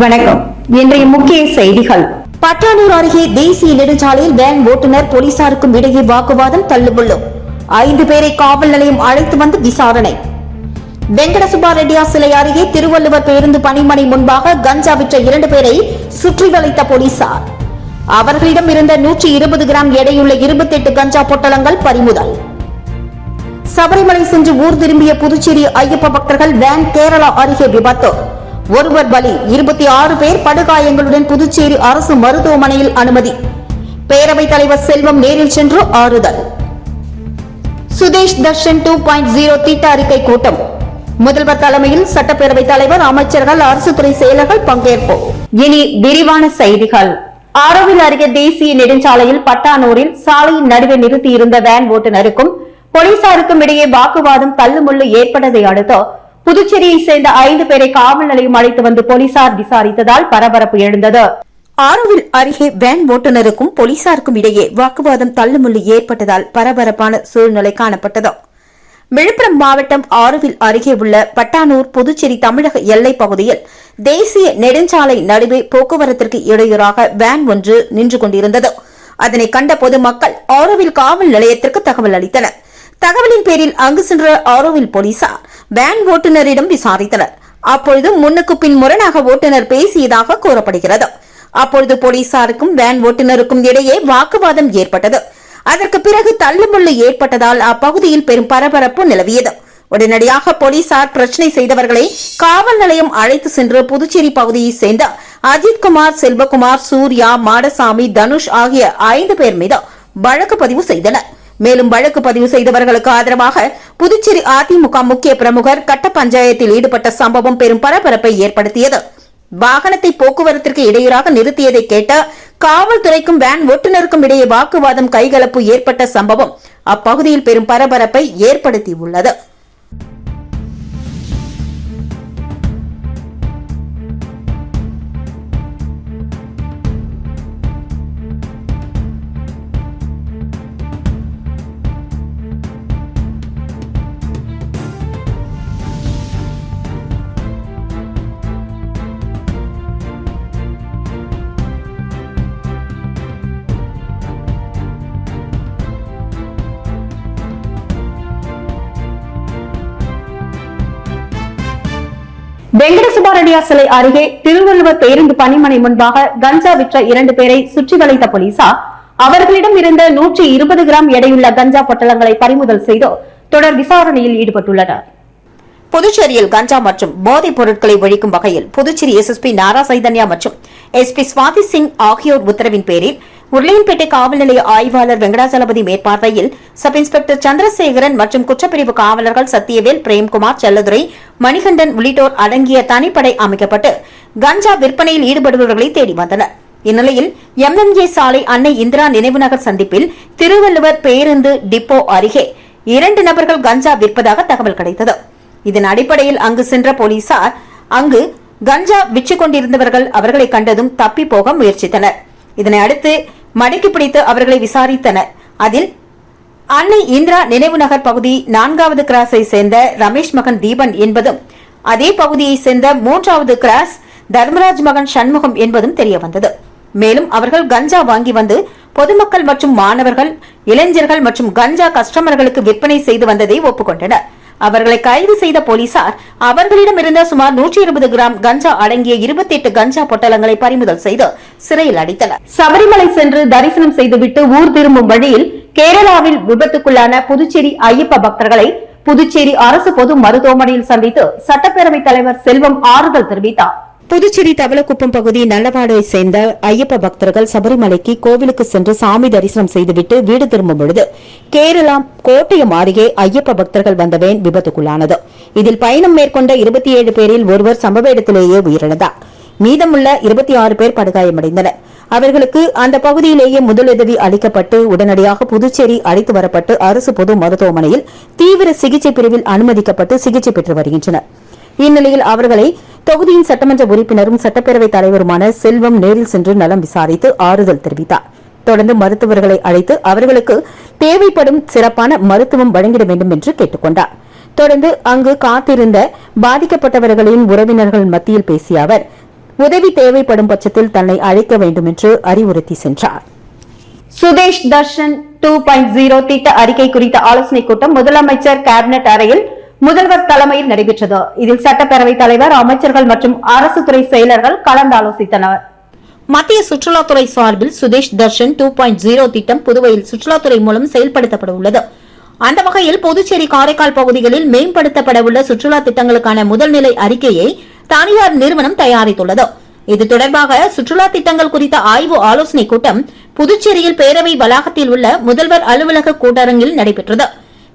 வணக்கம். இன்றைய முக்கிய செய்திகள். பட்டானூர் அருகே தேசிய நெடுஞ்சாலையில் வேன் ஓட்டுநர் போலீசாருக்கும் இடையே வாக்குவாதம் தள்ளுபுள்ளும் ஐந்து பேரை காவல் நிலையம் அழைத்து வந்து விசாரணை. வெங்கடசுபா ரெட்டியா சிலை அருகே திருவள்ளுவர் பேருந்து பணிமனை முன்பாக கஞ்சா விற்ற இரண்டு பேரை சுற்றி வளைத்த போலீசார். அவர்களிடம் இருந்த நூற்றி இருபது கிராம் எடையுள்ள இருபத்தி எட்டு கஞ்சா பொட்டலங்கள் பறிமுதல். சபரிமலை சென்று ஊர் திரும்பிய புதுச்சேரி ஐயப்ப பக்தர்கள் வேன் கேரளா அருகே விபத்து. ஒருவர் பலி. இருபத்தி ஆறு பேர் படுகாயங்களுடன் புதுச்சேரி அரசு மருத்துவமனையில் அனுமதி. பேரவைத் தலைவர் செல்வம் நேரில் சென்று ஆறுதல். Swadesh Darshan two point zero திட்ட அறிக்கை கூட்டம். முதல்வர் தலைமையில் சட்டப்பேரவைத் தலைவர் அமைச்சர்கள் அரசு துறை செயலர்கள் பங்கேற்பு. இனி விரிவான செய்திகள். ஆரோவில் அருகே தேசிய நெடுஞ்சாலையில் பட்டானூரில் சாலையின் நடுவே நிறுத்தியிருந்த வேன் ஓட்டுநருக்கும் போலீசாருக்கும் இடையே வாக்குவாதம் தள்ளுமுள்ளு ஏற்பட்டதை அடுத்து புதுச்சேரியை சேர்ந்த ஐந்து பேரை காவல் நிலையம் அழைத்து வந்து போலீசார் விசாரித்ததால் பரபரப்பு எழுந்தது. ஆரோவில் அருகே வேன் ஓட்டுநருக்கும் போலீசாருக்கும் இடையே வாக்குவாதம் தள்ளுமுள்ளு ஏற்பட்டதால் பரபரப்பான சூழ்நிலை காணப்பட்டது. விழுப்புரம் மாவட்டம் ஆறுவில் அருகே உள்ள பட்டானூர் புதுச்சேரி தமிழக எல்லைப் பகுதியில் தேசிய நெடுஞ்சாலை நடுவே போக்குவரத்திற்கு இடையூறாக வேன் ஒன்று நின்று கொண்டிருந்தது. அதனை கண்ட பொதுமக்கள் ஆரோவில் காவல் நிலையத்திற்கு தகவல் அளித்தனா் தகவலின் பேரில் அங்கு சென்ற ஆரோவில் போலீசார் வேன் ஓட்டுநரிடம் விசாரித்தனர். அப்பொழுது முன்னுக்கு பின் முரணாக ஓட்டுநர் பேசியதாக கூறப்படுகிறது. அப்பொழுது போலீசாருக்கும் வேன் ஓட்டுநருக்கும் இடையே வாக்குவாதம் ஏற்பட்டது. அதற்கு பிறகு தள்ளுமுள்ளு ஏற்பட்டதால் அப்பகுதியில் பெரும் பரபரப்பு நிலவியது. உடனடியாக போலீசார் பிரச்சனை செய்தவர்களை காவல் நிலையம் அழைத்து சென்று புதுச்சேரி பகுதியை சேர்ந்த அஜித்குமார் செல்வகுமார் சூர்யா மாடசாமி தனுஷ் ஆகிய ஐந்து பேர் மீது வழக்கு பதிவு செய்தனர். மேலும் வழக்கு பதிவு செய்தவர்களுக்கு ஆதரவாக புதுச்சேரி அதிமுக முக்கிய பிரமுகர் கட்ட பஞ்சாயத்தில் ஈடுபட்ட சம்பவம் பெரும் பரபரப்பை ஏற்படுத்தியது. வாகனத்தை போக்குவரத்திற்கு இடையூறாக நிறுத்தியதை கேட்ட காவல்துறைக்கும் வேன் ஓட்டுநருக்கும் இடையே வாக்குவாதம் கைகலப்பு ஏற்பட்ட சம்பவம் அப்பகுதியில் பெரும் பரபரப்பை ஏற்படுத்தியுள்ளது. வெங்கடசுப்பா சிலை அருகே திருவள்ளுவர் பேருந்து பணிமனை முன்பாக கஞ்சா விற்ற இரண்டு பேரை சுற்றி வளைத்த போலீசார். அவர்களிடம் இருந்த நூற்றி இருபது கிராம் எடையுள்ள கஞ்சா பொட்டலங்களை பறிமுதல் செய்து தொடர் விசாரணையில் ஈடுபட்டுள்ளனர். புதுச்சேரியில் கஞ்சா மற்றும் போதைப் பொருட்களை ஒழிக்கும் வகையில் புதுச்சேரி எஸ்எஸ்பி நாரா சைதன்யா மற்றும் எஸ்பி சுவாதி சிங் ஆகியோர் உத்தரவின் பேரில் உருளையன்பேட்டை காவல் நிலைய ஆய்வாளர் வெங்கடாசலபதி மேற்பார்வையில் சப் இன்ஸ்பெக்டர் சந்திரசேகரன் மற்றும் குற்றப்பிரிவு காவலர்கள் சத்தியவேல் பிரேம்குமார் செல்லதுரை மணிகண்டன் உள்ளிட்டோர் அடங்கிய தனிப்படை அமைக்கப்பட்டு கஞ்சா விற்பனையில் ஈடுபடுபவர்களை தேடி வந்தனர். இந்நிலையில் எம்எம்ஏ சாலை அன்னை இந்திரா நினைவு நகர் சந்திப்பில் திருவள்ளுவர் பேருந்து டிப்போ அருகே இரண்டு நபர்கள் கஞ்சா விற்பதாக தகவல் கிடைத்தது. இதன் அடிப்படையில் அங்கு சென்ற போலீசார் அங்கு கஞ்சா விற்று கொண்டிருந்தவர்கள் அவர்களை கண்டதும் தப்பி போக முயற்சித்தனர். இதனை அடுத்து மடக்கி பிடித்து அவர்களை விசாரித்தனர். அதில் அன்னை இந்திரா நினைவு நகர் பகுதி நான்காவது கிராஸை சேர்ந்த ரமேஷ் மகன் தீபன் என்பதும் அதே பகுதியை சேர்ந்த மூன்றாவது கிராஸ் தர்மராஜ் மகன் சண்முகம் என்பதும் தெரிய வந்தது. மேலும் அவர்கள் கஞ்சா வாங்கி வந்து பொதுமக்கள் மற்றும் மாணவர்கள் இளைஞர்கள் மற்றும் கஞ்சா கஸ்டமர்களுக்கு விற்பனை செய்து வந்ததை ஒப்புக்கொண்டனர். அவர்களை கைது செய்த போலீசார் அவர்களிடமிருந்த சுமார் நூற்றி இருபது கிராம் கஞ்சா அடங்கிய இருபத்தி எட்டு கஞ்சா பொட்டலங்களை பறிமுதல் செய்து சிறையில் அடைத்தனர். சபரிமலை சென்று தரிசனம் செய்துவிட்டு ஊர் திரும்பும் வழியில் கேரளாவில் விபத்துக்குள்ளான புதுச்சேரி ஐயப்ப பக்தர்களை புதுச்சேரி அரசு பொது மருத்துவமனையில் சந்தித்து சட்டப்பேரவைத் தலைவர் செல்வம் ஆறுதல் தெரிவித்தார். புதுச்சேரி தவளக்குப்பம் பகுதி நல்லவாடை சேர்ந்த ஐயப்ப பக்தர்கள் சபரிமலைக்கு கோவிலுக்கு சென்று சாமி தரிசனம் செய்துவிட்டு வீடு திரும்பும் பொழுது கேரளா கோட்டயம் அருகே ஐயப்ப பக்தர்கள் வந்த வேன் விபத்துக்குள்ளானது. இதில் பயணம் மேற்கொண்ட இருபத்தி ஏழு பேரில் ஒருவர் சம்பவ இடத்திலேயே உயிரிழந்தார். மீதமுள்ள இருபத்தி ஆறு பேர் படுகாயமடைந்தனர். அவர்களுக்கு அந்த பகுதியிலேயே முதலுதவி அளிக்கப்பட்டு உடனடியாக புதுச்சேரி அழைத்து வரப்பட்டு அரசு பொது மருத்துவமனையில் தீவிர சிகிச்சை பிரிவில் அனுமதிக்கப்பட்டு சிகிச்சை பெற்று வருகின்றனர். இந்நிலையில் அவர்களை தொகுதியின் சட்டமன்ற உறுப்பினரும் சட்டப்பேரவைத் தலைவருமான செல்வம் நேரில் சென்று நலம் விசாரித்து ஆறுதல் தெரிவித்தார். தொடர்ந்து மருத்துவர்களை அழைத்து அவர்களுக்கு தேவைப்படும் சிறப்பான மருத்துவம் வழங்கிட வேண்டும் என்று கேட்டுக் கொண்டார் தொடர்ந்து அங்கு காத்திருந்த பாதிக்கப்பட்டவர்களின் உறவினர்கள் மத்தியில் பேசிய அவர் உதவி தேவைப்படும் பட்சத்தில் தன்னை அழைக்க வேண்டும் என்று அறிவுறுத்தி சென்றார். Swadesh Darshan two point zero திட்ட அறிக்கை குறித்த ஆலோசனைக் கூட்டம் முதலமைச்சர் கேபினெட் அறையில் முதல்வர் தலைமையில் நடைபெற்றது. இதில் சட்டப்பேரவை தலைவர் அமைச்சர்கள் மற்றும் அரசு துறை செயலர்கள் கலந்தாலோசித்தனர். மத்திய சுற்றுலாத்துறை சார்பில் Swadesh Darshan two point zero திட்டம் புதுவையில் சுற்றுலாத்துறை மூலம் செயல்படுத்தப்பட உள்ளது. அந்த வகையில் புதுச்சேரி காரைக்கால் பகுதிகளில் மேம்படுத்தப்பட உள்ள சுற்றுலா திட்டங்களுக்கான முதல்நிலை அறிக்கையை தனியார் நிறுவனம் தயாரித்துள்ளது. இது தொடர்பாக சுற்றுலா திட்டங்கள் குறித்த ஆய்வு ஆலோசனைக் கூட்டம் புதுச்சேரியில் பேரவை வளாகத்தில் உள்ள முதல்வர் அலுவலக கூட்டரங்கில் நடைபெற்றது.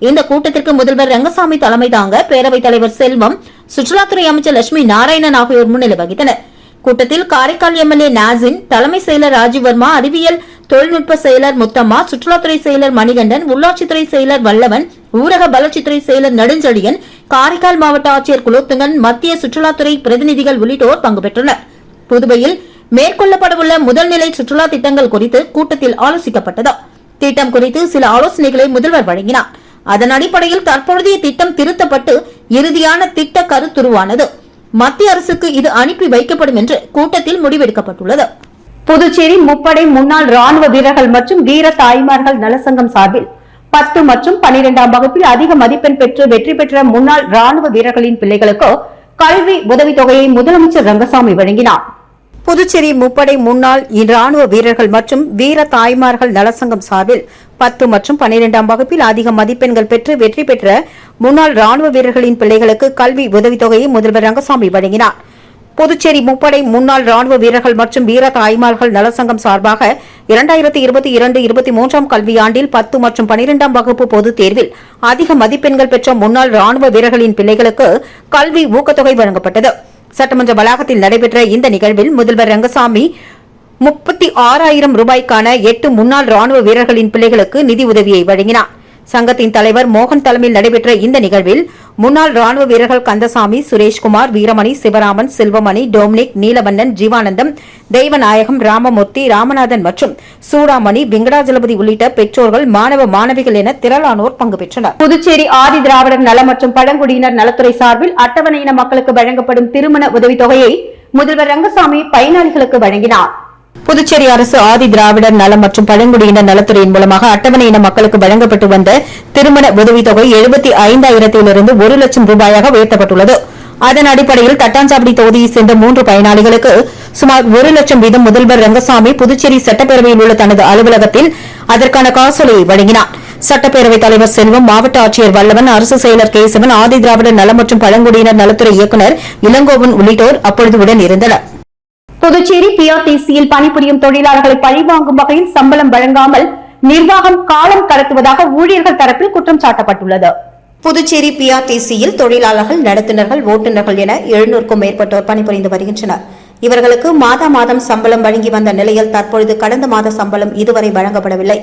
இந்த கூட்டத்திற்கு முதல்வர் ரங்கசாமி தலைமை தாங்க பேரவைத் தலைவர் செல்வம் சுற்றுலாத்துறை அமைச்சர் லட்சுமி நாராயணன் ஆகியோர் முன்னிலை வகித்தனர். கூட்டத்தில் காரைக்கால் எம்எல்ஏ நாசின் தலைமை செயலர் ராஜீவ்வர்மா அறிவியல் தொழில்நுட்ப செயலர் முத்தம்மா சுற்றுலாத்துறை செயலர் மணிகண்டன் உள்ளாட்சித்துறை செயலர் வல்லவன் ஊரக வளர்ச்சித்துறை செயலர் நெடுஞ்செழியன் காரைக்கால் மாவட்ட ஆட்சியர் குலோத்துங்கன் மத்திய சுற்றுலாத்துறை பிரதிநிதிகள் உள்ளிட்டோர் பங்கு பெற்றனர். புதுவையில் மேற்கொள்ளப்படவுள்ள முதல்நிலை சுற்றுலா திட்டங்கள் குறித்து கூட்டத்தில் ஆலோசிக்கப்பட்டது திட்டம் குறித்து சில ஆலோசனைகளை முதல்வர் வழங்கினார். அதன் அடிப்படையில் தற்பொழுதைய திட்டம் திருத்தப்பட்டு இறுதியான திட்ட கருத்துருவானது. மத்திய அரசுக்கு இது அனுப்பி வைக்கப்படும் என்று கூட்டத்தில் முடிவெடுக்கப்பட்டுள்ளது. புதுச்சேரி முப்படை முன்னாள் ராணுவ வீரர்கள் மற்றும் வீர தாய்மார்கள் நலசங்கம் சார்பில் பத்து மற்றும் பனிரெண்டாம் வகுப்பில் அதிக மதிப்பெண் பெற்று வெற்றி பெற்ற முன்னாள் ராணுவ வீரர்களின் பிள்ளைகளுக்கு கல்வி உதவித்தொகையை முதலமைச்சர் ரங்கசாமி வழங்கினார். புதுச்சேரி முப்படை முன்னாள் ராணுவ வீரர்கள் மற்றும் வீர தாய்மார்கள் நலசங்கம் சார்பில் பத்து மற்றும் பன்னிரெண்டாம் வகுப்பில் அதிக மதிப்பெண்கள் பெற்று வெற்றி பெற்ற முன்னாள் ராணுவ வீரர்களின் பிள்ளைகளுக்கு கல்வி உதவித்தொகையை முதல்வர் ரங்கசாமி வழங்கினார். புதுச்சேரி முப்படை முன்னாள் ராணுவ வீரர்கள் மற்றும் வீர தாய்மார்கள் நலசங்கம் சார்பாக இரண்டாயிரத்தி இருபத்தி இரண்டு இருபத்தி மூன்றாம் கல்வியாண்டில் பத்து மற்றும் பனிரெண்டாம் வகுப்பு பொதுத் தேர்வில் அதிக மதிப்பெண்கள் பெற்ற முன்னாள் ராணுவ வீரர்களின் பிள்ளைகளுக்கு கல்வி ஊக்கத்தொகை வழங்கப்பட்டது. சட்டமன்ற வளாகத்தில் நடைபெற்ற இந்த நிகழ்வில் முதல்வர் ரங்கசாமி முப்பத்தி ஆறாயிரம் ரூபாய்க்கான எட்டு முன்னாள் ராணுவ வீரர்களின் பிள்ளைகளுக்கு நிதி உதவியை வழங்கினார். சங்கத்தின் தலைவர் மோகன் தலைமையில் நடைபெற்ற இந்த நிகழ்வில் முன்னாள் ராணுவ வீரர்கள் கந்தசாமி சுரேஷ்குமார் வீரமணி சிவராமன் செல்வமணி டோம்னிக் நீலவண்ணன் ஜீவானந்தம் தெய்வநாயகம் ராமமூர்த்தி ராமநாதன் மற்றும் சூடாமணி வெங்கடாஜலபதி உள்ளிட்ட பெற்றோர்கள் மாணவ மாணவிகள் என திரளானோர் பங்கு பெற்றனர். புதுச்சேரி ஆதி திராவிடர் நல மற்றும் பழங்குடியினர் நலத்துறை சார்பில் அட்டவணையின மக்களுக்கு வழங்கப்படும் திருமண உதவித்தொகையை முதல்வர் ரங்கசாமி பயனாளிகளுக்கு வழங்கினார். புதுச்சேரி அரசு ஆதி திராவிடர் நலம் மற்றும் பழங்குடியினர் நலத்துறையின் மூலமாக அட்டவணை இன மக்களுக்கு வழங்கப்பட்டு வந்த திருமண உதவித்தொகை எழுபத்தி ஐந்தாயிரத்திலிருந்து ஒரு லட்சம் ரூபாயாக உயர்த்தப்பட்டுள்ளது. அதன் அடிப்படையில் தட்டாஞ்சாவடி தொகுதியைச் சேர்ந்த மூன்று பயனாளிகளுக்கு சுமார் ஒரு லட்சம் வீதம் முதல்வர் ரங்கசாமி புதுச்சேரி சட்டப்பேரவையில் உள்ள தனது அலுவலகத்தில் அதற்கான காசோலையை வழங்கினார். சட்டப்பேரவைத் தலைவர் செல்வம் மாவட்ட ஆட்சியர் வல்லவன் அரசு செயலர் கேசவன் ஆதி திராவிடர் நலம் மற்றும் பழங்குடியினர் நலத்துறை இயக்குநர் இளங்கோவன் உள்ளிட்டோர் அப்பொழுது உடன் இருந்தனர். புதுச்சேரி பிஆர்டிசியில் பணிபுரியும் தொழிலாளர்களை பழிவாங்கும் வகையில் சம்பளம் வழங்காமல் நிர்வாகம் காலம் கடத்துவதாக ஊழியர்கள் தரப்பில் குற்றம் சாட்டப்பட்டுள்ளது. புதுச்சேரி பிஆர்டிசியில் தொழிலாளர்கள் நடத்துனர்கள் ஓட்டுநர்கள் என எழுநூறுக்கும் மேற்பட்டோர் பணிபுரிந்து வருகின்றனர். இவர்களுக்கு மாதா மாதம் சம்பளம் வழங்கி வந்த நிலையில் தற்பொழுது கடந்த மாத சம்பளம் இதுவரை வழங்கப்படவில்லை.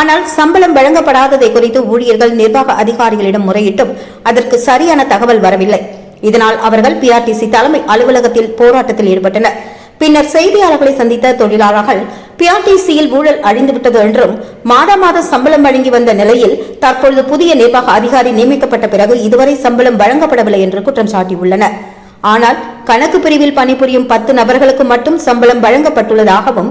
ஆனால் சம்பளம் வழங்கப்படாததை குறித்து ஊழியர்கள் நிர்வாக அதிகாரிகளிடம் முறையிட்டும் அதற்கு சரியான தகவல் வரவில்லை. இதனால் அவர்கள் பிஆர்டிசி தலைமை அலுவலகத்தில் போராட்டத்தில் ஈடுபட்டனர். பின்னர் செய்தியாளர்களை சந்தித்த தொழிலாளர்கள் பிஆர்டிசியில் ஊழல் அழிந்துவிட்டது என்றும் மாத மாத சம்பளம் வழங்கி வந்த நிலையில் தற்பொழுது புதிய நிர்வாக அதிகாரி நியமிக்கப்பட்ட பிறகு இதுவரை சம்பளம் வழங்கப்படவில்லை என்று குற்றம் சாட்டியுள்ளனர். ஆனால் கணக்கு பிரிவில் பணிபுரியும் பத்து நபர்களுக்கு மட்டும் சம்பளம் வழங்கப்பட்டுள்ளதாகவும்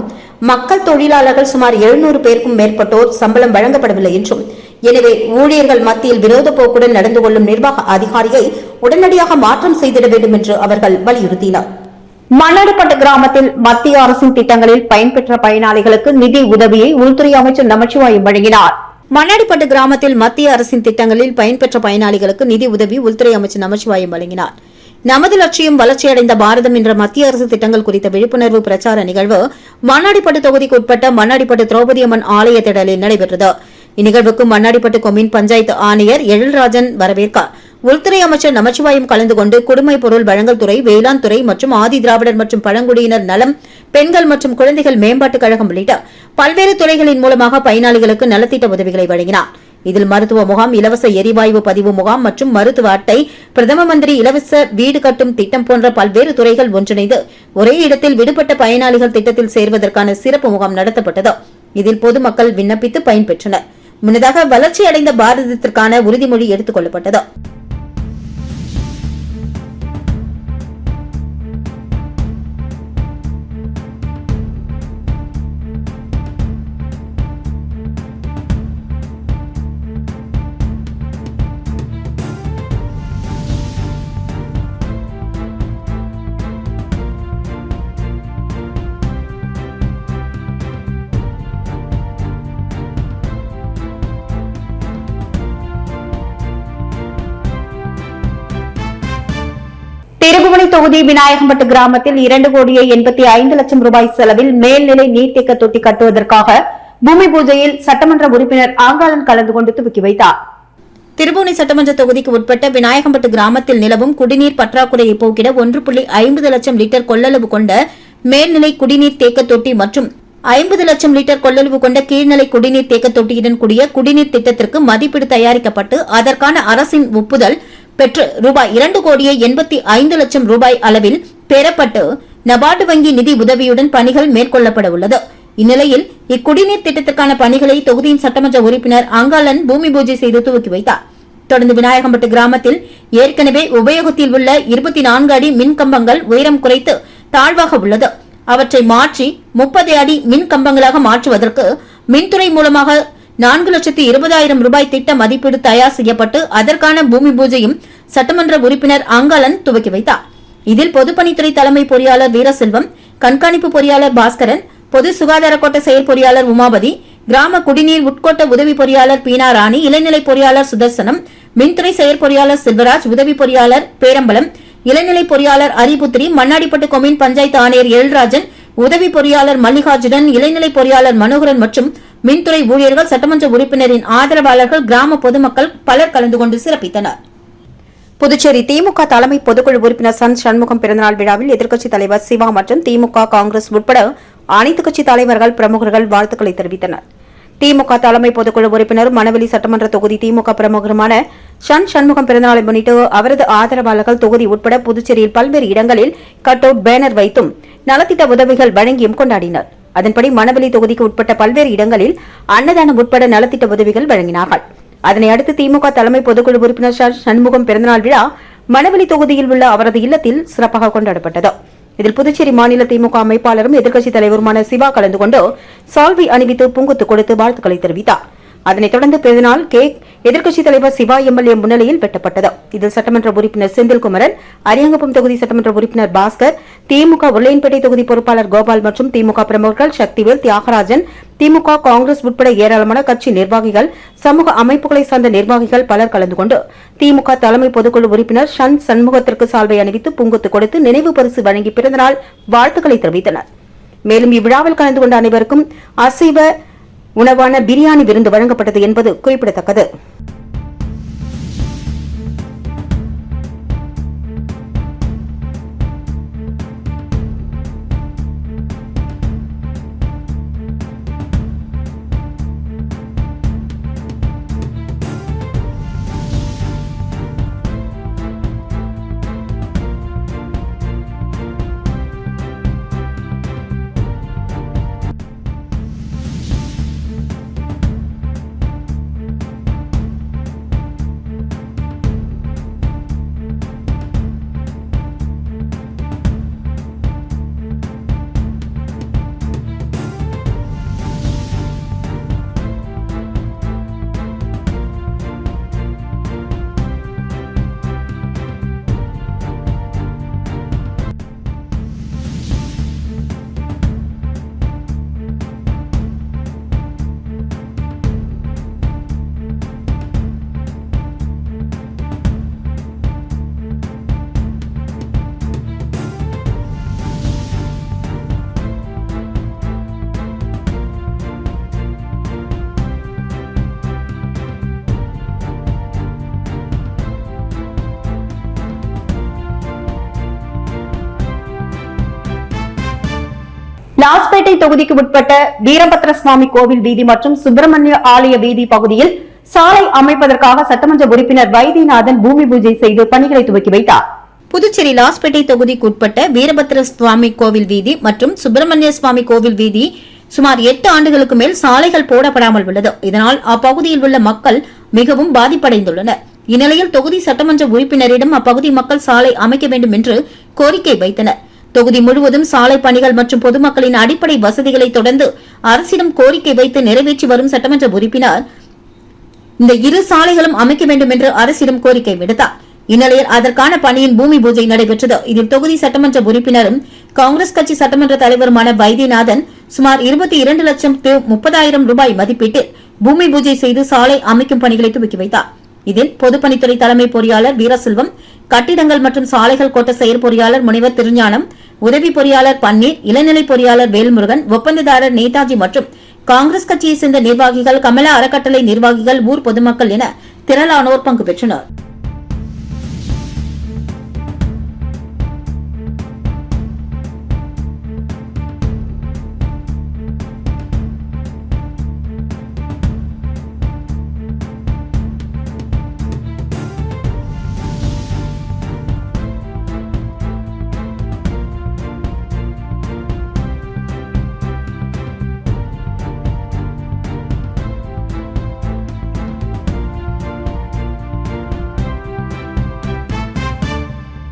மக்கள் தொழிலாளர்கள் சுமார் எழுநூறு பேருக்கும் மேற்பட்டோர் சம்பளம் வழங்கப்படவில்லை என்றும் எனவே ஊழியர்கள் மத்தியில் விரோத போக்குடன் நடந்து கொள்ளும் நிர்வாக அதிகாரியை உடனடியாக மாற்றம் செய்திட வேண்டும் என்று அவர்கள் வலியுறுத்தினர். மண்ணாடிப்பட்டு கிராமத்தில் மத்திய அரசின் திட்டங்களில் பயன்பெற்ற பயனாளிகளுக்கு நிதி உதவியை உள்துறை அமைச்சர் நமச்சிவாயம் வழங்கினார். மண்ணாடிப்பட்டு கிராமத்தில் மத்திய அரசின் திட்டங்களில் பயன்பெற்ற பயனாளிகளுக்கு நிதி உதவி உள்துறை அமைச்சர் நமச்சிவாயம் வழங்கினார். நமது லட்சியம் வளர்ச்சியடைந்த பாரதம் என்ற மத்திய அரசு திட்டங்கள் குறித்த விழிப்புணர்வு பிரச்சார நிகழ்வு மன்னாடிப்பட்டு தொகுதிக்கு உட்பட்ட மன்னாடிப்பட்டு திரௌபதி அம்மன் ஆலய திடலில் நடைபெற்றது. இந்நிகழ்வுக்கு மன்னாடிப்பட்டு கொம்யூன் பஞ்சாயத்து ஆணையர் எழில்ராஜன் வரவேற்கார். உள்துறை அமைச்சர் நமச்சிவாயம் கலந்து கொண்டு குடிமைப் பொருள் வழங்கல் துறை வேளாண் துறை மற்றும் ஆதி திராவிடர் மற்றும் பழங்குடியினர் நலம் பெண்கள் மற்றும் குழந்தைகள் மேம்பாட்டுக் கழகம் உள்ளிட்ட பல்வேறு துறைகளின் மூலமாக பயனாளிகளுக்கு நலத்திட்ட உதவிகளை வழங்கினார். இதில் மருத்துவ முகாம் இலவச எரிவாயு பதிவு முகாம் மற்றும் மருத்துவ அட்டை பிரதம மந்திரி இலவச வீடு கட்டும் திட்டம் போன்ற பல்வேறு துறைகள் ஒன்றிணைந்து ஒரே இடத்தில் விடுபட்ட பயனாளிகள் திட்டத்தில் சேர்வதற்கான சிறப்பு முகாம் நடத்தப்பட்டது. இதில் பொதுமக்கள் விண்ணப்பித்து பயன்பெற்றனர் முன்னதாக வளர்ச்சியடைந்த பாரதத்திற்கான உறுதிமொழி எடுத்துக் கொள்ளப்பட்டது. திருபுவனை தொகுதி விநாயகம்பட்டு கிராமத்தில் இரண்டு கோடியே எண்பத்தி ஐந்து லட்சம் ரூபாய் செலவில் மேல்நிலை நீர்த்தேக்க தொட்டி கட்டுவதற்காக பூமி பூஜையில் சட்டமன்ற உறுப்பினர் ஆங்காளன் கலந்து கொண்டு துவக்கி வைத்தார். திருபுவனை சட்டமன்ற தொகுதிக்கு உட்பட்ட விநாயகம்பட்டு கிராமத்தில் நிலவும் குடிநீர் பற்றாக்குறையை போக்கிட ஒன்று புள்ளி ஐம்பது லட்சம் லிட்டர் கொள்ளளவு கொண்ட மேல்நிலை குடிநீர் தேக்க தொட்டி மற்றும் ஐம்பது லட்சம் லிட்டர் கொள்ளளவு கொண்ட கீழ்நிலை குடிநீர் தேக்க தொட்டியுடன் கூடிய குடிநீர் திட்டத்திற்கு மதிப்பீடு தயாரிக்கப்பட்டு அதற்கான அரசின் ஒப்புதல் பெற்று ரூபாய் இரண்டு கோடியே எண்பத்தி ஐந்து லட்சம் ரூபாய் அளவில் பெறப்பட்டு நபார்டு வங்கி நிதி உதவியுடன் பணிகள் மேற்கொள்ளப்பட உள்ளது. இந்நிலையில் இக்குடிநீர் திட்டத்திற்கான பணிகளை தொகுதியின் சட்டமன்ற உறுப்பினர் அங்காளன் பூமி பூஜை செய்து துவக்கி வைத்தார். தொடர்ந்து விநாயகம்பட்டு கிராமத்தில் ஏற்கனவே உபயோகத்தில் உள்ள இருபத்தி நான்கு அடி மின் கம்பங்கள் உயரம் குறைத்து தாழ்வாக உள்ளது. அவற்றை மாற்றி முப்பது அடி மின் கம்பங்களாக மாற்றுவதற்கு மின்துறை மூலமாக நான்கு லட்சத்தி இருபதாயிரம் ரூபாய் திட்ட மதிப்பீடு தயார் செய்யப்பட்டு அதற்கான பூமி பூஜையும் சட்டமன்ற உறுப்பினர் அங்காளன் துவக்கி வைத்தார். இதில் பொதுப்பணித்துறை தலைமை பொறியாளர் வீரசெல்வம் கண்காணிப்பு பொறியாளர் பாஸ்கரன் பொது சுகாதார கோட்ட செயல் பொறியாளர் உமாபதி கிராம குடிநீர் உட்கோட்ட உதவி பொறியாளர் பீனா ராணி இளைநிலை பொறியாளர் சுதர்சனம் மின்துறை செயற்பொறியாளர் செல்வராஜ் உதவி பொறியாளர் பேரம்பலம் இளநிலை பொறியாளர் அரிபுத்திரி மண்ணாடிப்பட்டு கொமின் பஞ்சாயத்து ஆணையர் எல்ராஜன் உதவி பொறியாளர் மல்லிகார்ஜுனன் இளநிலை பொறியாளர் மனோகரன் மற்றும் மின்துறை ஊழியர்கள் சட்டமன்ற உறுப்பினரின் ஆதரவாளர்கள் கிராம பொதுமக்கள் பலர் கலந்து கொண்டு சிறப்பித்தனர். புதுச்சேரி திமுக தலைமை பொதுக்குழு உறுப்பினர் சன் சண்முகம் பிறந்தநாள் விழாவில் எதிர்க்கட்சித் தலைவர் சிவா மற்றும் திமுக காங்கிரஸ் உட்பட அனைத்துக் கட்சி தலைவர்கள் பிரமுகர்கள் வாழ்த்துக்களை தெரிவித்தனர். திமுக தலைமை பொதுக்குழு உறுப்பினரும் மணவெளி சட்டமன்ற தொகுதி திமுக பிரமுகருமான ஷன் சண்முகம் பிறந்தநாளை முன்னிட்டு அவரது ஆதரவாளர்கள் தொகுதி உட்பட புதுச்சேரியில் பல்வேறு இடங்களில் கட் அவுட் பேனர் வைத்தும் நலத்திட்ட உதவிகள் வழங்கியும் கொண்டாடினர். அதன்படி மணவெளி தொகுதிக்கு உட்பட்ட பல்வேறு இடங்களில் அன்னதானம் உட்பட நலத்திட்ட உதவிகள் வழங்கினார்கள். அதனை அடுத்து திமுக தலைமை பொதுக்குழு உறுப்பினர் சண்முகம் பிறந்தநாள் விழா மணவெளி தொகுதியில் உள்ள அவரது இல்லத்தில் சிறப்பாக கொண்டாடப்பட்டது. இதில் புதுச்சேரி மாநில திமுக அமைப்பாளரும் எதிர்க்கட்சித் தலைவருமான சிவா கலந்து கொண்டு சால்வை அணிவித்து புங்குத்து கொடுத்து வாழ்த்துக்களை தெரிவித்தார். அதனைத் தொடர்ந்து பிறந்தநாள் கேக் எதிர்க்கட்சித் தலைவர் சிவா எம்எல்ஏ முன்னிலையில் வெட்டப்பட்டது. இதில் சட்டமன்ற உறுப்பினர் செந்தில்குமரன் அரியங்கப்பம் தொகுதி சட்டமன்ற உறுப்பினர் பாஸ்கர் திமுக உருளையன்பேட்டை தொகுதி பொறுப்பாளர் கோபால் மற்றும் திமுக பிரமுகர்கள் சக்திவேல் தியாகராஜன் திமுக காங்கிரஸ் உட்பட ஏராளமான கட்சி நிர்வாகிகள் சமூக அமைப்புகளை சார்ந்த நிர்வாகிகள் பலர் கலந்து கொண்டு திமுக தலைமை பொதுக்குழு உறுப்பினர் ஷன் சண்முகத்திற்கு சால்வை அணிவித்து புங்குத்து கொடுத்து நினைவு பரிசு வழங்கி பிறந்தநாள் வாழ்த்துக்களை தெரிவித்தனர். மேலும் இவ்விழாவில் கலந்து கொண்ட அனைவருக்கும் அசைவ உணவான பிரியாணி விருந்து வழங்கப்பட்டது என்பது குறிப்பிடத்தக்கது. தொகுதிக்கு உட்பட்ட வீரபத்ர சுவாமி கோவில் வீதி மற்றும் சுப்பிரமணிய ஆலய வீதி பகுதியில் சாலை அமைப்பதற்காக சட்டமன்ற உறுப்பினர் வைத்தியநாதன் பூமி பூஜை செய்து பணிகளை துவக்கி வைத்தார். புதுச்சேரி லாஸ்பேட்டை தொகுதிக்கு உட்பட்ட வீரபத்ர சுவாமி கோவில் வீதி மற்றும் சுப்பிரமணிய சுவாமி கோவில் வீதி சுமார் எட்டு ஆண்டுகளுக்கு மேல் சாலைகள் போடப்படாமல் உள்ளது. இதனால் அப்பகுதியில் உள்ள மக்கள் மிகவும் பாதிப்படைந்துள்ளனர். இந்நிலையில் தொகுதி சட்டமன்ற உறுப்பினரிடம் அப்பகுதி மக்கள் சாலை அமைக்க வேண்டும் என்று கோரிக்கை வைத்தனர். தொகுதி முழுவதும் சாலை பணிகள் மற்றும் பொதுமக்களின் அடிப்படை வசதிகளை தொடர்ந்து அரசிடம் கோரிக்கை வைத்து நிறைவேற்றி வரும் சட்டமன்ற உறுப்பினர் இந்த இரு சாலைகளும் அமைக்க வேண்டும் என்று அரசிடம் கோரிக்கை விடுத்தார். இந்நிலையில் அதற்கான பணியின் பூமி பூஜை நடைபெற்றது. இதில் தொகுதி சட்டமன்ற உறுப்பினரும் காங்கிரஸ் கட்சி சட்டமன்ற தலைவருமான வைத்தியநாதன் சுமார் இருபத்தி இரண்டு லட்சம் முப்பதாயிரம் ரூபாய் மதிப்பீட்டில் பூமி பூஜை செய்து சாலை அமைக்கும் பணிகளை துவக்கி வைத்தார். இதில் பொதுப்பணித்துறை தலைமை பொறியாளர் வீரசெல்வம் கட்டிடங்கள் மற்றும் சாலைகள் கோட்ட செயற்பொறியாளர் முனைவர் திருஞானம் உதவி பொறியாளர் பன்னீர் இளநிலை பொறியாளர் வேல்முருகன் ஒப்பந்ததாரர் நேதாஜி மற்றும் காங்கிரஸ் கட்சியை சேர்ந்த நிர்வாகிகள் கமலா அறக்கட்டளை நிர்வாகிகள் ஊர் பொதுமக்கள் என திரளானோர் பங்கு பெற்றனர்.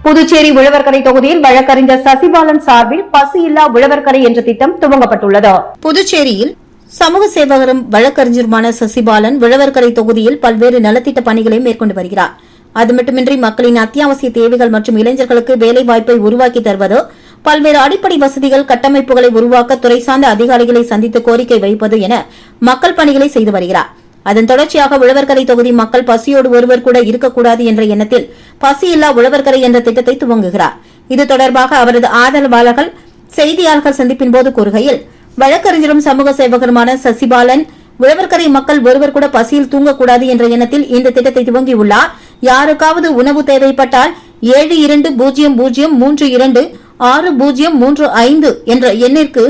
புதுச்சேரி உழவர்கரை தொகுதியில் வழக்கறிஞர் சசிபாலன் சார்பில் பசியில்லா உழவர்கரை என்ற திட்டம் துவங்கப்பட்டுள்ளது. புதுச்சேரியில் சமூக சேவகரும் வழக்கறிஞருமான சசிபாலன் விழவர்கரை தொகுதியில் பல்வேறு நலத்திட்ட பணிகளை மேற்கொண்டு வருகிறார். அது மட்டுமின்றி மக்களின் அத்தியாவசிய தேவைகள் மற்றும் இளைஞர்களுக்கு வேலை வாய்ப்பை உருவாக்கி தருவது பல்வேறு அடிப்படை வசதிகள் கட்டமைப்புகளை உருவாக்க துறை சார்ந்த அதிகாரிகளை சந்தித்து கோரிக்கை வைப்பது என மக்கள் பணிகளை செய்து வருகிறார். அதன் தொடர்ச்சியாக உழவர்கரை தொகுதி மக்கள் பசியோடு ஒருவர் கூட இருக்கக்கூடாது என்ற எண்ணத்தில் பசியில்லா உழவர்கரை என்ற திட்டத்தை துவங்குகிறார். இது தொடர்பாக அவரது ஆதரவாளர்கள் செய்தியாளர்கள் சந்திப்பின் போது கூறுகையில் வழக்கறிஞரும் சமூக சேவகருமான சசிபாலன் உழவர்கரை மக்கள் ஒருவர் கூட பசியில் தூங்கக்கூடாது என்ற எண்ணத்தில் இந்த திட்டத்தை துவங்கியுள்ளார். யாருக்காவது உணவு தேவைப்பட்டால் ஏழு இரண்டு பூஜ்ஜியம் பூஜ்ஜியம் மூன்று இரண்டு ஆறு பூஜ்ஜியம் மூன்று ஐந்து என்ற எண்ணிற்கு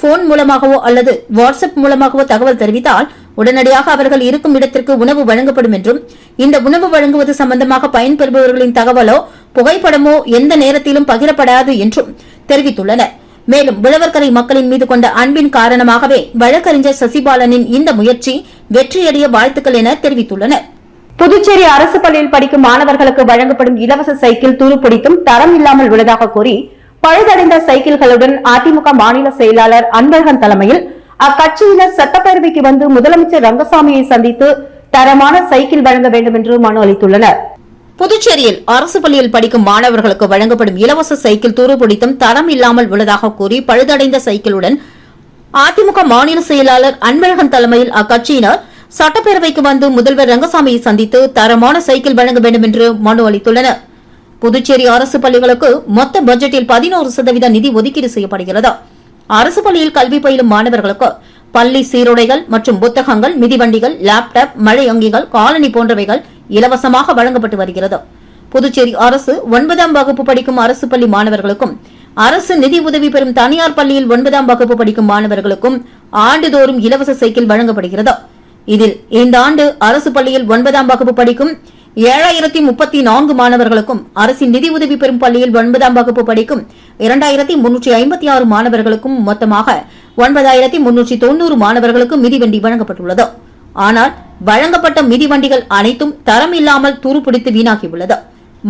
போன் மூலமாகவோ அல்லது வாட்ஸ்அப் மூலமாகவோ தகவல் தெரிவித்தால் உடனடியாக அவர்கள் இருக்கும் இடத்திற்கு உணவு வழங்கப்படும் என்றும் இந்த உணவு வழங்குவது சம்பந்தமாக பயன்பெறுபவர்களின் தகவலோ புகைப்படமோ எந்த நேரத்திலும் பகிரப்படாது என்றும் தெரிவித்துள்ளனர். மேலும் உழவர்கரை மக்களின் மீது கொண்ட அன்பின் காரணமாகவே வழக்கறிஞர் சசிபாலனின் இந்த முயற்சி வெற்றியடைய வாழ்த்துக்கள் என தெரிவித்துள்ளனர். புதுச்சேரி அரசு பள்ளியில் படிக்கும் மாணவர்களுக்கு வழங்கப்படும் இலவச சைக்கிள் துருப்பிடித்தும் தரம் இல்லாமல் உள்ளதாக கூறி பழுதடைந்த சைக்கிள்களுடன் அதிமுக மாநில செயலாளர் அன்பழகன் தலைமையில் அக்கட்சியினர் சட்டப்பேரவைக்கு வந்து முதலமைச்சர் ரங்கசாமியை சந்தித்து தரமான சைக்கிள் வழங்க வேண்டும் என்று மனு அளித்துள்ளனர். புதுச்சேரியில் அரசு பள்ளியில் படிக்கும் மாணவர்களுக்கு வழங்கப்படும் இலவச சைக்கிள் துருபிடித்தும் தரம் இல்லாமல் உள்ளதாக கூறி பழுதடைந்த சைக்கிளுடன் அதிமுக மாநில செயலாளர் அன்பழகன் தலைமையில் அக்கட்சியினர் சட்டப்பேரவைக்கு வந்து முதல்வர் ரங்கசாமியை சந்தித்து தரமான சைக்கிள் வழங்க வேண்டும் என்று மனு அளித்துள்ளனர். புதுச்சேரி அரசு பள்ளிகளுக்கு மொத்த பட்ஜெட்டில் பதினோரு சதவீத நிதி ஒதுக்கீடு செய்யப்படுகிறது? அரசு பள்ளியில் கல்வி பயிலும் மாணவர்களுக்கு பள்ளி சீருடைகள் மற்றும் புத்தகங்கள் மிதிவண்டிகள் லேப்டாப் மழை அங்கிகள் காலனி போன்றவைகள் இலவசமாக வழங்கப்பட்டு வருகிறது. புதுச்சேரி அரசு ஒன்பதாம் வகுப்பு படிக்கும் அரசு பள்ளி மாணவர்களுக்கும் அரசு நிதி உதவி பெறும் தனியார் பள்ளியில் ஒன்பதாம் வகுப்பு படிக்கும் மாணவர்களுக்கும் ஆண்டுதோறும் இலவச சைக்கிள் வழங்கப்படுகிறது. இதில் இந்த ஆண்டு அரசு பள்ளியில் ஒன்பதாம் வகுப்பு படிக்கும் ஏழாயிரத்தி முப்பத்தி நான்கு மாணவர்களுக்கும் அரசின் நிதி உதவி பெறும் பள்ளியில் ஒன்பதாம் வகுப்பு படிக்கும் இரண்டாயிரத்தி முன்னூற்றி ஐம்பத்தி ஆறு மாணவர்களுக்கும் மொத்தமாக ஒன்பதாயிரத்தி முன்னூற்றி தொன்னூறு மாணவர்களுக்கும் மிதிவண்டி வழங்கப்பட்டுள்ளது. ஆனால் வழங்கப்பட்ட மிதிவண்டிகள் அனைத்தும் தரம் இல்லாமல் துருப்பிடித்து வீணாகியுள்ளது.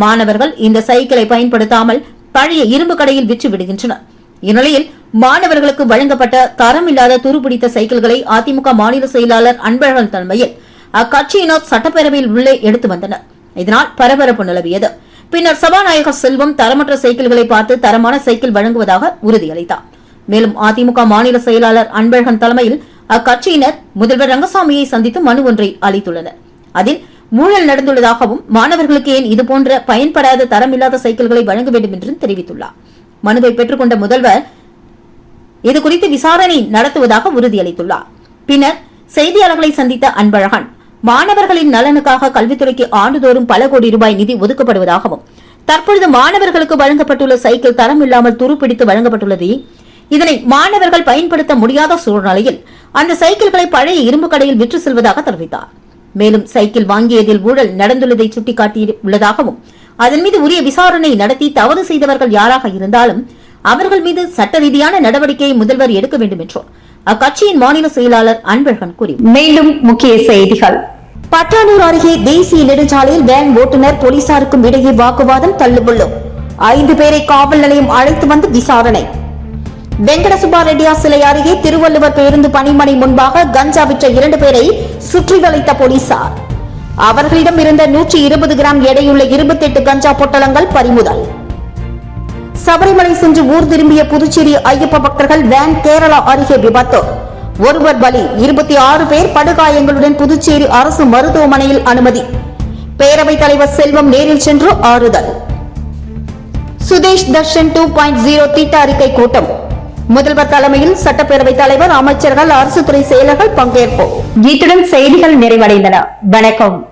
மாணவர்கள் இந்த சைக்கிளை பயன்படுத்தாமல் பழைய இரும்பு கடையில் விற்று விடுகின்றனர். இந்நிலையில் மாணவர்களுக்கு வழங்கப்பட்ட தரம் இல்லாத துருப்பிடித்த சைக்கிள்களை அதிமுக மாநில செயலாளர் அன்பழகன் தலைமையில் அக்கட்சியினர் சட்டப்பேரவையில் உள்ளே எடுத்து வந்தனர். இதனால் பரபரப்பு நிலவியது. பின்னர் சபாநாயகர் செல்வம் தரமற்ற சைக்கிள்களை பார்த்து தரமான சைக்கிள் வழங்குவதாக உறுதியளித்தார். மேலும் அதிமுக மாநில செயலாளர் அன்பழகன் தலைமையில் அக்கட்சியினர் முதல்வர் ரங்கசாமியை சந்தித்து மனு ஒன்றை அளித்துள்ளனர். அதில் ஊழல் நடந்துள்ளதாகவும் மாணவர்களுக்கு ஏன் இதுபோன்ற பயன்படாத தரமில்லாத சைக்கிள்களை வழங்க வேண்டும் என்றும் தெரிவித்துள்ளார். மனுவை பெற்றுக்கொண்ட முதல்வர் இது குறித்து விசாரணை நடத்துவதாக உறுதியளித்துள்ளார். பின்னர் செய்தியாளர்களை சந்தித்த அன்பழகன் மாணவர்களின் நலனுக்காக கல்வித்துறைக்கு ஆண்டுதோறும் பல கோடி ரூபாய் நிதி ஒதுக்கப்படுவதாகவும் தற்பொழுது மாணவர்களுக்கு வழங்கப்பட்டுள்ள சைக்கிள் தரம் இல்லாமல் துருப்பிடித்து வழங்கப்பட்டுள்ளது. இதனை மாணவர்கள் பயன்படுத்த முடியாத சூழ்நிலையில் அந்த சைக்கிள்களை பழைய இரும்பு கடையில் விற்று செல்வதாக தெரிவித்தார். மேலும் சைக்கிள் வாங்கியதில் ஊழல் நடந்துள்ளதை சுட்டிக்காட்டியுள்ளதாகவும் அதன் மீது உரிய விசாரணை நடத்தி தவறு செய்தவர்கள் யாராக இருந்தாலும் அவர்கள் மீது சட்ட ரீதியான நடவடிக்கையை முதல்வர் எடுக்க வேண்டும் என்றும் அக்கட்சியின் மாநில செயலாளர் அன்பழகன் கூறி மேலும் முக்கிய செய்திகள். பட்டானூர் அருகே தேசிய நெடுஞ்சாலையில் வேன் ஓட்டுநர் போலீசாருக்கும் இடையே வாக்குவாதம் தள்ளுபுள்ளும் ஐந்து பேரை காவல் நிலையம் அழைத்து வந்து விசாரணை. வெங்கடசுபா ரெட்டியா சிலை அருகே திருவள்ளுவர் பேருந்து பணிமனை முன்பாக கஞ்சா விற்ற இரண்டு பேரை சுற்றி வளைத்த போலீசார். அவர்களிடம் இருந்த நூற்றி இருபது கிராம் எடையுள்ள இருபத்தெட்டு கஞ்சா பொட்டலங்கள் பறிமுதல். சபரிமலை சென்று ஊர் திரும்பிய புதுச்சேரி ஐயப்ப பக்தர்கள் வேன் கேரளா அருகே விபத்து. ஒருவர் பலி. இருபத்தி ஆறு பேர் படுகாயங்களுடன் புதுச்சேரி அரசு மருத்துவமனையில் அனுமதி. பேரவைத் தலைவர் செல்வம் நேரில் சென்று ஆறுதல். Swadesh Darshan two point zero திட்ட அறிக்கை கூட்டம். முதல்வர் தலைமையில் சட்டப்பேரவைத் தலைவர் அமைச்சர்கள் அரசு துறை செயலர்கள் பங்கேற்பு. இத்துடன் செய்திகள் நிறைவடைந்தன. வணக்கம்.